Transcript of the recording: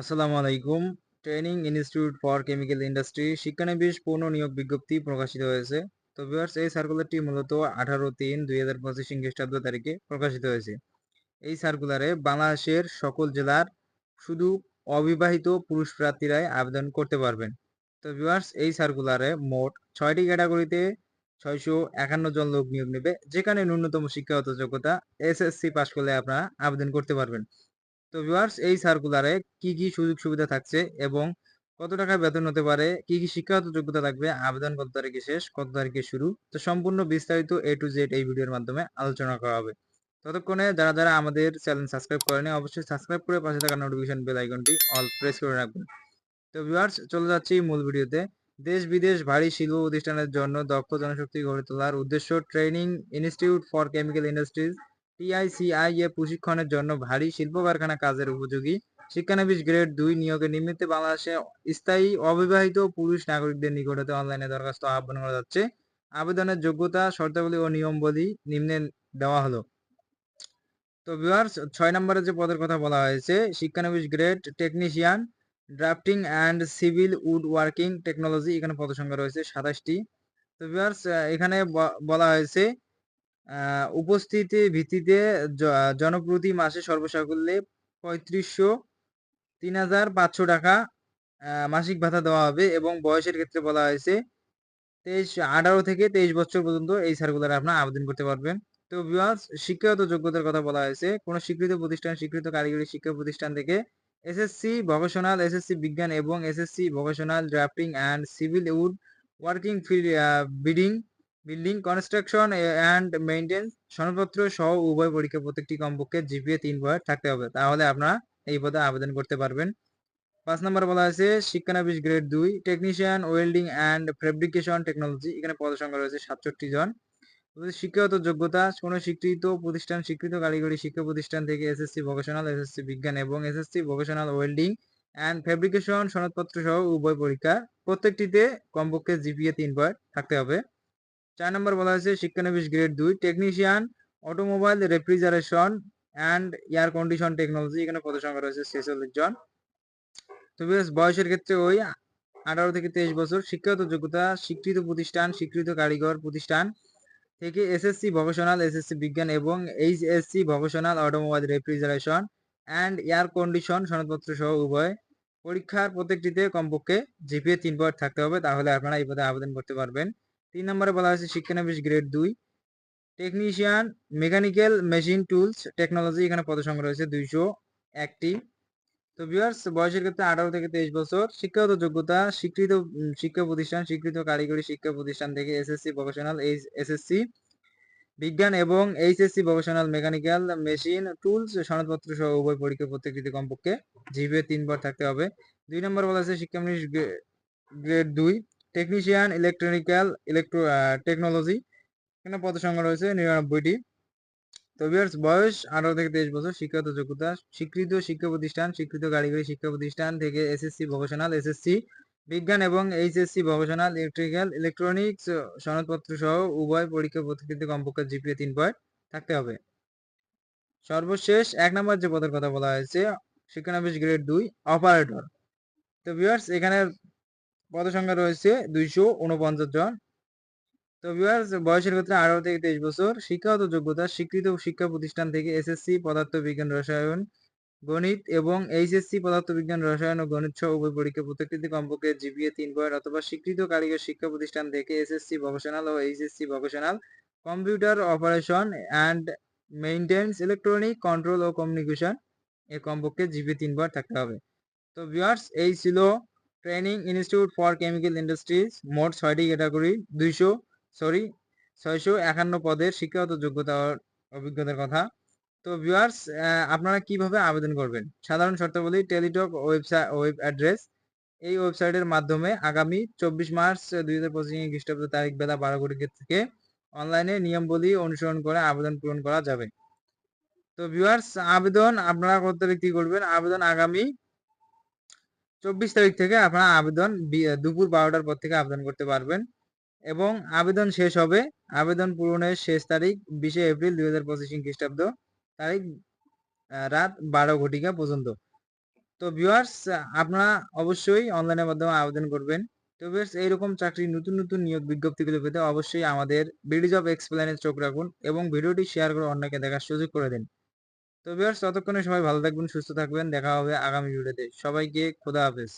আসসালামু আলাইকুম। Training institute for chemical industry শিক্ষানবিশ পূর্ণ নিয়োগ বিজ্ঞপ্তি প্রকাশিত হয়েছে। তো ভিউয়ার্স এই সার্কুলারটি মূলত আঠারো তিন দুই হাজার পঁচিশ খ্রিস্টাব্দ তারিখে প্রকাশিত হয়েছে। এই সার্কুলারে বাংলাদেশের সকল জেলার শুধু অবিবাহিত পুরুষ প্রার্থীরাই আবেদন করতে পারবেন। তো ভিউয়ার্স এই সার্কুলারে মোট ছয়টি ক্যাটাগরিতে ছয়শো একান্ন জন লোক নিয়োগ নেবে। যেখানে ন্যূনতম শিক্ষাগত যোগ্যতা এসএসসি পাশ করলে আপনারা আবেদন করতে পারবেন। তো ভিউয়ার্স, এই সার্কুলারে কি কি সুযোগ সুবিধা থাকছে এবং কত টাকা বেতন হতে পারে, কি কি শিক্ষাগত যোগ্যতা থাকবে, আবেদন কত তারিখে শেষ, কত তারিখে শুরু, তো সম্পূর্ণ বিস্তারিত এ টু জেড এই ভিডিওর মাধ্যমে আলোচনা করা হবে। ততক্ষণে যারা যারা আমাদের চ্যানেল সাবস্ক্রাইব করেনি, অবশ্যই সাবস্ক্রাইব করে পাশে থাকা নোটিফিকেশন বেল আইকনটি অল প্রেস করে রাখবেন। তো ভিউয়ার্স, চলে যাচ্ছি মূল ভিডিওতে। দেশ বিদেশ ভারী শিল্প প্রতিষ্ঠানের জন্য দক্ষ জনশক্তি গড়ে তোলার উদ্দেশ্য training institute for chemical industries. TICI এ প্রশিক্ষণের জন্য ভারী শিল্প কারখানা কাজের উপযোগী শিক্ষানবিশ গ্রেড দুই নিয়োগের নিমিত্তে বাংলাদেশে স্থায়ী, অবিবাহিত পুরুষ নাগরিকদের নিকট হতে অনলাইনে দরখাস্ত আহ্বান করা যাচ্ছে। আবেদনের যোগ্যতা, শর্তাবলী ও নিয়মবলী নিম্নে দেওয়া হলো। তো ভিউয়ার্স ছয় নম্বরে যে পদের কথা বলা হয়েছে, শিক্ষানবিশ grade technician, drafting and civil wood working technology, এখানে পদসংখ্যা রয়েছে সাতাশটি। তো ভিউয়ার্স এখানে বলা হয়েছে উপস্থিতি ভিত্তিতে জনপ্রতি মাসে সর্বসাকুল্যে পঁয়ত্রিশশো তিন হাজার পাঁচশো টাকা মাসিক ভাতা দেওয়া হবে এবং বয়সের ক্ষেত্রে বলা হয়েছে তেইশ, আঠারো থেকে তেইশ বছর পর্যন্ত এই সার্কুলারে আপনার আবেদন করতে পারবেন। তো বিভাগ শিক্ষাগত যোগ্যতার কথা বলা হয়েছে, কোনো স্বীকৃত প্রতিষ্ঠান, স্বীকৃত কারিগরি শিক্ষা প্রতিষ্ঠান থেকে এসএসসি ভোকেশনাল এসএসসি বিজ্ঞান এবং SSC vocational drafting and civil wood working field bidding building construction and maintenance সনদপত্র সহ উভয় পরীক্ষা প্রত্যেকটি কমপক্ষে জিপিএ তিন পয়েন্ট থাকতে হবে। তাহলে আপনারা এই পদে আবেদন করতে পারবেন। পাঁচ নম্বর বলা আছে শিক্ষানবিশ গ্রেড দুই technician welding and fabrication technology এখানে পদ সংখ্যা রয়েছে সাতষট্টি জন। শিক্ষাগত যোগ্যতা, কোনো স্বীকৃত প্রতিষ্ঠান, স্বীকৃত কারিগরি শিক্ষা প্রতিষ্ঠান থেকে এসএসসি ভোকেশনাল এসএসসি বিজ্ঞান এবং SSC vocational welding and fabrication সনদপত্র সহ উভয় পরীক্ষা প্রত্যেকটিতে কমপক্ষে জিপিএ তিন পয়েন্ট থাকতে হবে। চার নম্বর বলা হয়েছে, শিক্ষানবিশ গ্রেড দুই technician automobile refrigeration and air condition technology এখানে পদ সংখ্যা রয়েছে ছেচল্লিশ জন। তো বেশ বয়সের ক্ষেত্রে ওই আঠারো থেকে তেইশ বছর, শিক্ষাগত যোগ্যতা, স্বীকৃত প্রতিষ্ঠান, স্বীকৃত কারিগর প্রতিষ্ঠান থেকে এসএসসি ভোকেশনাল এসএসসি বিজ্ঞান এবং HSC vocational automobile refrigeration and air condition সনদপত্র সহ উভয় পরীক্ষার প্রত্যেকটিতে কমপক্ষে জিপিএ তিন পয়েন্ট থাকতে হবে, তাহলে আপনারা এই পদে আবেদন করতে পারবেন। তিন নম্বরে বলা হয়েছে শিক্ষানবিশ গ্রেড দুই। Technician mechanical machine tools technology এখানে পদসংখ্যা রয়েছে দুইশো একটি। তো ভিউয়ার্স বয়সের ক্ষেত্রে আঠারো থেকে তেইশ বছর, শিক্ষাগত যোগ্যতা, স্বীকৃত শিক্ষা প্রতিষ্ঠান, স্বীকৃত কারিগরি শিক্ষা প্রতিষ্ঠান থেকে এসএসসি প্রফেশনাল এসএসসি। বিজ্ঞান এবং HSC professional mechanical machine tools সনদপত্র সহ উভয় পরীক্ষা প্রত্যেকটিতে কমপক্ষে জিপিএ তিনবার থাকতে হবে। দুই নম্বর বলা আছে শিক্ষানবিশ গ্রেড দুই। টেকনিশিয়ান ইলেকট্রনিক্যাল ইলেকট্রো টেকনোলজি এখানে পদ সংখ্যা রয়েছে নিরানব্বইটি। তো বিয়ার্স বয়স আঠারো থেকে তেইশ বছর, শিক্ষাগত যোগ্যতা, স্বীকৃত শিক্ষা প্রতিষ্ঠান, স্বীকৃত কারিগরি শিক্ষা প্রতিষ্ঠান থেকে এসএসসি ভোকেশনাল এসএসসি বিজ্ঞান এবং এইচএসসি ভোকেশনাল ইলেকট্রিক্যাল ইলেকট্রনিক্স সনদপত্র সহ উভয় পরীক্ষা পদ্ধতিতে কমপক্ষে জিপিএ তিন পয়েন্ট থাকতে হবে। সর্বশেষ এক নম্বর যে পদের কথা বলা হয়েছে শিক্ষানবিশ গ্রেড দুই অপারেটর তো ভিউয়ার্স এখানে পদসংখ্যা রয়েছে দুইশো উনপঞ্চাশ জন। তো ভিউয়ার্স বয়সের ক্ষেত্রে আঠারো থেকে তেইশ বছর, শিক্ষাগত যোগ্যতা, স্বীকৃত শিক্ষা প্রতিষ্ঠান থেকে এসএসসি পদার্থ বিজ্ঞান রসায়ন, গণিত এবং এইচএসসি পদার্থ বিজ্ঞান রসায়ন ও গণিত সহ উভয় পরীক্ষা প্রত্যেকটিতে কমপক্ষে জিপিএ তিন পয়েন্ট অথবা স্বীকৃত কারিগর শিক্ষা প্রতিষ্ঠান থেকে SSC vocational O HSC vocational computer operation and maintenance electronic control O communication এ কমপক্ষে জিপিএ তিন বার থাকতে হবে। তো ভিউয়ার্স এই ছিল training institute for chemical industries মোট ছয়টি ক্যাটাগরি দুইশো সরি ছয়শো একান্ন পদের শিক্ষাগত যোগ্যতা অভিজ্ঞতার কথা। তো ভিউয়ার্স আপনারা কীভাবে আবেদন করবেন? সাধারণ শর্তাবলী টেলিটক ওয়েবসাইট ওয়েব অ্যাড্রেস এই ওয়েবসাইটের মাধ্যমে আগামী চব্বিশ মার্চ দুই হাজার পঁচিশ খ্রিস্টাব্দ তারিখ বেলা বারো কোটি থেকে অনলাইনে নিয়মবলী অনুসরণ করে আবেদন পূরণ করা যাবে। তো ভিউয়ার্স আবেদন আপনারা কত তারিখ কি করবেন? আবেদন আগামী চব্বিশ তারিখ থেকে আপনারা আবেদন দুপুর বারোটার পর থেকে আবেদন করতে পারবেন। এবং আবেদন শেষ হবে, আবেদন পূরণের শেষ তারিখ বিশে এপ্রিল দুই হাজার পঁচিশ খ্রিস্টাব্দ তারিখ রাত বারো ঘটিকা পর্যন্ত। তো ভিউয়ার্স আপনারা অবশ্যই অনলাইনের মাধ্যমে আবেদন করবেন। তো ভিউয়ার্স এইরকম চাকরির নতুন নতুন নিয়োগ বিজ্ঞপ্তিগুলো পেতে অবশ্যই আমাদের বিডি অফ এক্সপ্লেনের চোখ রাখুন এবং ভিডিওটি শেয়ার করে অন্যকে দেখার সুযোগ করে দিন। তো বিয়ার্স ততক্ষণে সবাই ভালো থাকবেন, সুস্থ থাকবেন। দেখা হবে আগামী ভিডিওতে সবাইকে খোদা হাফেজ।